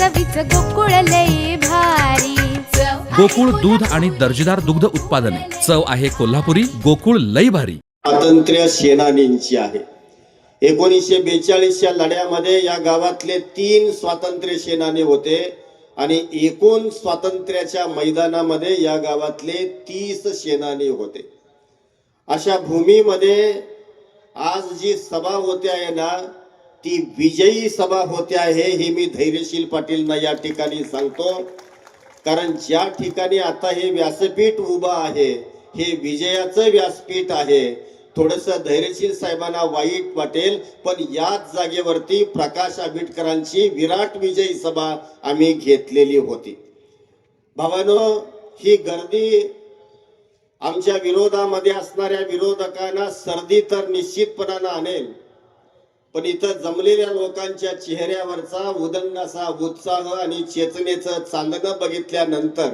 चवीच गोकुळ लई भारी. गोकुळ दूध आणि दर्जेदार दुग्ध उत्पादने. चव आहे कोल्हापुरी गोकुळ लई भारी. स्वातंत्र्य सेनानींची आहे. एकोणीसशे बेचाळीसच्या लढ्यामध्ये या गावातले तीन स्वातंत्र्य सेनानी होते आणि एकूण स्वातंत्र्याच्या मैदानामध्ये या गावातले तीस सेनानी होते. अशा भूमीमध्ये आज जी सभा होते आहे ना ती विजयी सभा होते आहे हे मी धैर्यशील पाटीलना या ठिकाणी सांगतो. कारण ज्या ठिकाणी आता हे व्यासपीठ उभं आहे हे विजयाचं व्यासपीठ आहे. थोडस धैर्यशील साहेबांना वाईट वाटेल पण याच जागेवरती प्रकाश आंबेडकरांची विराट विजयी सभा आम्ही घेतलेली होती. भावानो ही गर्दी आमच्या विरोधामध्ये असणाऱ्या विरोधकांना सर्दी तर निश्चितपणानं आणेल पण इथं जमलेल्या लोकांच्या चेहऱ्यावरचा उदंडाचा उत्साह आणि चेतनेचं चांदणं बघितल्यानंतर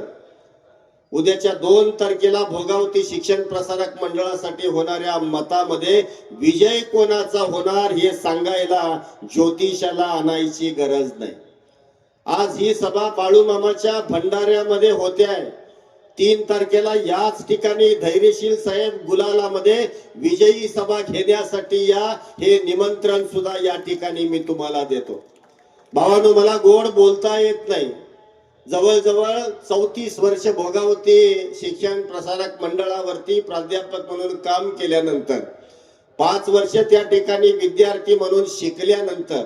उद्याच्या दोन तारखेला भोगावती शिक्षण प्रसारक मंडळासाठी होणाऱ्या मतामध्ये विजय कोणाचा होणार हे सांगायला ज्योतिषाला आणायची गरज नाही. आज ही सभा बाळूमामाच्या भंडाऱ्यामध्ये होते आहे. तीन तारखेला याच ठिकाणी धैर्यशील साहेब गुलालामध्ये विजयी सभा घेण्यासाठी या हे निमंत्रण सुद्धा या ठिकाणी मी तुम्हाला देतो. भावानो मला गोड बोलता येत नाही. जवळजवळ चौतीस वर्ष भोगावती शिक्षण प्रसारक मंडळावरती प्राध्यापक म्हणून काम केल्यानंतर पाच वर्ष त्या ठिकाणी विद्यार्थी म्हणून शिकल्यानंतर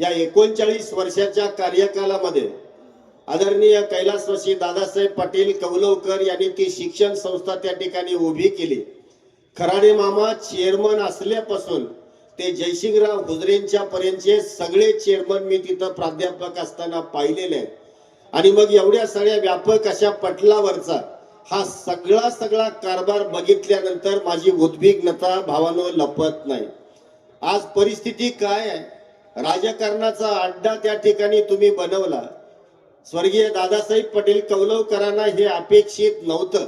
या एकोणचाळीस वर्षाच्या कार्यकालामध्ये आदरणीय कैलासवासी दादासाहेब पाटील कौलवकर यांनी ती शिक्षण संस्था त्या ठिकाणी उभी केली. खराडे मामा चेअरमन असल्यापासून ते जयसिंगराव हुजरेंच्या पर्यंतचे सगळे चेअरमन मी तिथं प्राध्यापक असताना पाहिलेले आहेत. आणि मग एवढ्या सगळ्या व्यापक अशा पटलावरचा हा सगळा सगळा कारभार बघितल्यानंतर माझी उद्विग्नता भावानं लपत नाही. आज परिस्थिती काय आहे? राजकारणाचा अड्डा त्या ठिकाणी तुम्ही बनवला. स्वर्गीय दादासाहेब पटेल कौलवकरांना हे अपेक्षित नव्हतं.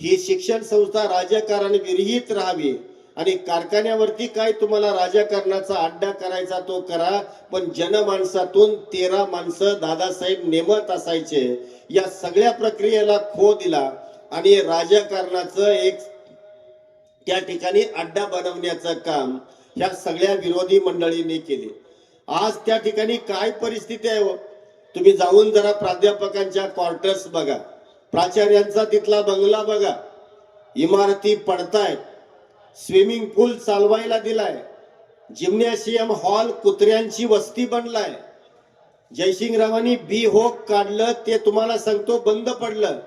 ही शिक्षण संस्था राजकारण विरहित राहावी आणि कारखान्यावरती काय तुम्हाला राजकारणाचा अड्डा करायचा तो करा पण जनमानसातून तेरा माणसं दादासाहेब नेमत असायचे. या सगळ्या प्रक्रियेला खो दिला आणि राजकारणाचं एक त्या ठिकाणी अड्डा बनवण्याचं काम ह्या सगळ्या विरोधी मंडळींनी केले. आज त्या ठिकाणी काय परिस्थिती आहे हो? तुम्ही जाऊन जरा प्राध्यापकांच्या क्वार्टर्स बघा. प्राचार्यांचा तिथला बंगला बघा. इमारती पडतायत स्विमिंग पूल चालवायला दिलाय. जिम्नॅशियम हॉल कुत्र्यांची वस्ती बनलाय. जयसिंगरावांनी बी होक काढलं ते तुम्हाला सांगतो बंद पडलं.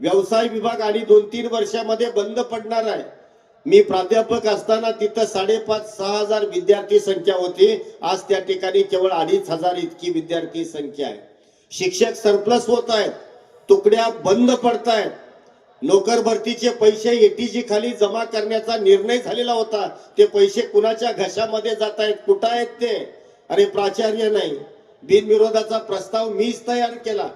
व्यवसाय विभाग आणि दोन तीन वर्षामध्ये बंद पडणार आहे. मी प्राध्यापक असताना तिथं साडेपाच सहा हजार विद्यार्थी संख्या होती. आज त्या ठिकाणी केवळ अडीच हजार इतकी विद्यार्थी संख्या आहे. शिक्षक सरप्लस होत आहेत. तुकड्या बंद पडतायत नोकर भरतीचे पैसे एटीजी खाली जमा करण्याचा निर्णय झालेला होता. ते पैसे कुणाच्या घशामध्ये जात आहेत? कुठं आहेत ते? अरे प्राचार्य नाही. बिनविरोधाचा प्रस्ताव मीच तयार केला.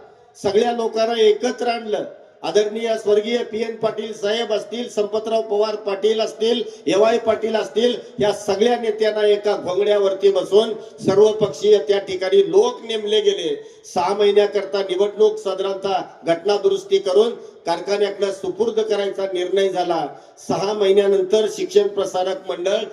सगळ्या लोकांना एकत्र आणलं. आदरणीय स्वर्गीय पी एन पाटील साहेब असतील संपतराव पवार पाटील असतील एवाय पाटील असतील या सगळ्या नेत्यांना एका घोंगड्यावरती बसून सर्व पक्षीय त्या ठिकाणी लोक नेमले गेले. सहा महिन्याकरता निवडणूक साधारणतः घटना दुरुस्ती करून कारखान्याकडे सुपूर्द करायचा निर्णय झाला. सहा महिन्यानंतर शिक्षण प्रसारक मंडळ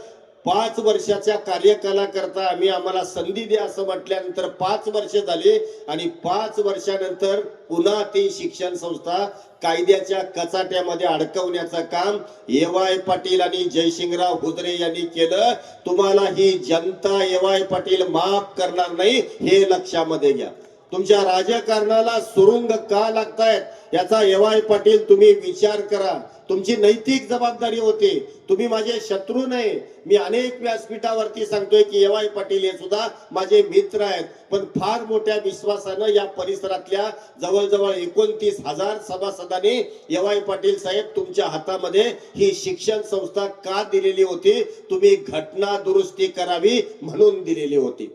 पाच वर्षाच्या कार्यकालाकरता आम्ही आम्हाला संधी द्या असं म्हटल्यानंतर पाच वर्ष झाली आणि पाच वर्षानंतर पुन्हा ती शिक्षण संस्था कायद्याच्या कचाट्यामध्ये अडकवण्याचं काम एवाय पाटील आणि जयसिंगराव हुदरे यांनी केलं. तुम्हाला ही जनता एवाय पाटील माफ करणार नाही हे लक्षामध्ये घ्या. तुमच्या राजकारणाला सुरुंग का लागतायत? याचा एवाय पाटील तुम्ही विचार करा. तुमची नैतिक जबाबदारी होती. तुम्ही माझे शत्रू नाही. मी अनेक व्यासपीठावरती सांगतोय की एवाय पाटील हे सुद्धा माझे मित्र आहेत. पण फार मोठ्या विश्वासानं या परिसरातल्या जवळजवळ एकोणतीस हजार सभासदांनी एवाय पाटील साहेब तुमच्या हातामध्ये ही शिक्षण संस्था का दिलेली होती? तुम्ही घटना दुरुस्ती करावी म्हणून दिलेली होती.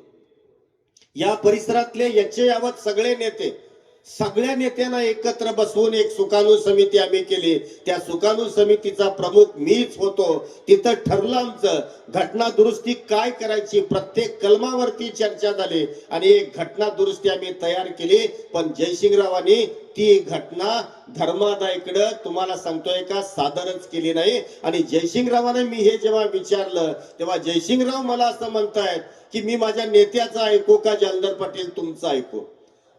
या परिसरातले याचे यावत सगळे नेते सगळ्या नेत्यांना एकत्र बसवून एक सुकाणू समिती आम्ही केली. त्या सुकाणू समितीचा प्रमुख मीच होतो. तिथं ठरलं आमचं घटना दुरुस्ती काय करायची प्रत्येक कलमावरती चर्चा झाली आणि एक घटना दुरुस्ती आम्ही तयार केली. पण जयसिंगरावांनी ती घटना धर्मादायकडं तुम्हाला सांगतोय का सादरच केली नाही. आणि जयसिंगरावाने मी हे जेव्हा विचारलं तेव्हा जयसिंगराव मला असं म्हणतायत की मी माझ्या नेत्याचं ऐकू का जालंधर पाटील तुमचं ऐकू?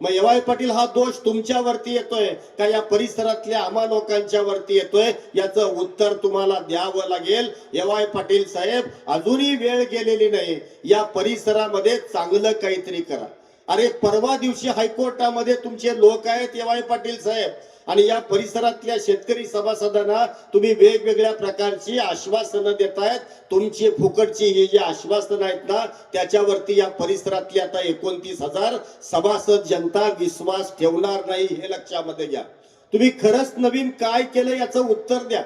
मग एवाय पाटील हा दोष तुमच्यावरती येतोय का या परिसरातल्या आम्हा लोकांच्या वरती येतोय? याचं उत्तर तुम्हाला द्यावं लागेल. एवाय पाटील साहेब अजूनही वेळ गेलेली नाही. या परिसरामध्ये चांगलं काहीतरी करा. अरे परवा दिवशी हायकोर्टामध्ये तुमचे लोक आहेत एवाय पाटील साहेब. आणि या परिसरातल्या शेतकरी सभासदांना तुम्ही वेगवेगळ्या प्रकारची आश्वासनं देतायत. तुमची फुकटची ही जी आश्वासनं आहेत ना त्याच्यावरती या परिसरातली आता एकोणतीस हजार सभासद जनता विश्वास ठेवणार नाही हे लक्षामध्ये घ्या. तुम्ही खरंच नवीन काय केलं याचं उत्तर द्या.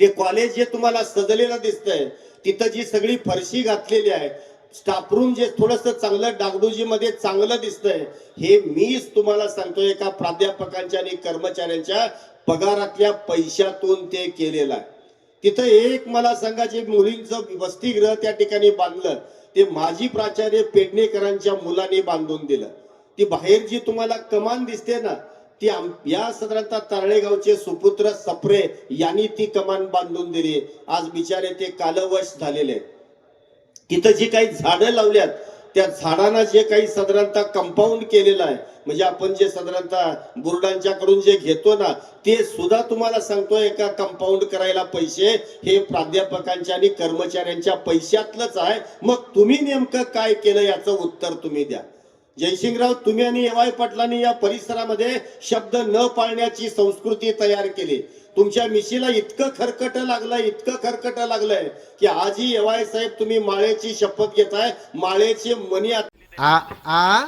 ते कॉलेज जे तुम्हाला सजलेलं दिसतंय तिथं जी सगळी फरशी घातलेली आहे स्टाफरूम जे थोडस चांगलं डागडुजी मध्ये चांगलं दिसतंय हे मीच तुम्हाला सांगतोय एका प्राध्यापकांच्या आणि कर्मचाऱ्यांच्या पगारातल्या पैशातून ते केलेलं आहे. तिथं एक मला सांगा जे मुलींचं वसतिगृह त्या ठिकाणी बांधलं ते माजी प्राचार्य पेडणेकरांच्या मुलांनी बांधून दिलं. ती बाहेर जी तुम्हाला कमान दिसते ना ती या साधारणतः तारळेगावचे सुपुत्र सप्रे यांनी ती कमान बांधून दिली. आज बिचारे ते कालवश झालेले आहेत. तिथं जी काही झाडं लावल्यात त्या झाडांना जे काही साधारणतः कंपाऊंड केलेलं आहे म्हणजे आपण जे साधारणतः बुरडांच्याकडून जे घेतो ना ते सुद्धा तुम्हाला सांगतोय एका कंपाऊंड करायला पैसे हे प्राध्यापकांच्या आणि कर्मचाऱ्यांच्या पैशातलंच आहे. मग तुम्ही नेमकं काय केलं याचं उत्तर तुम्ही द्या. जयसिंगराव तुम्ही आणि एवाय पाटलांनी या परिसरामध्ये शब्द न पाळण्याची संस्कृती तयार केली. तुमच्या मिशीला इतकं खरकट लागलंय इतकं खरकट लागलंय की आजही एवाय साहेब तुम्ही माळेची शपथ घेताय माळेचे मनी आ आ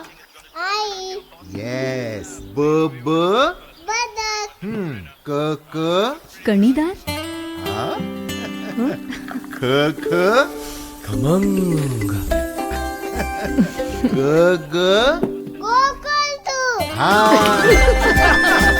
आई. येस ब ब? बदक. हम्म. क क? कणीदार? आ? ख ख? खमंग. ग ग? हा.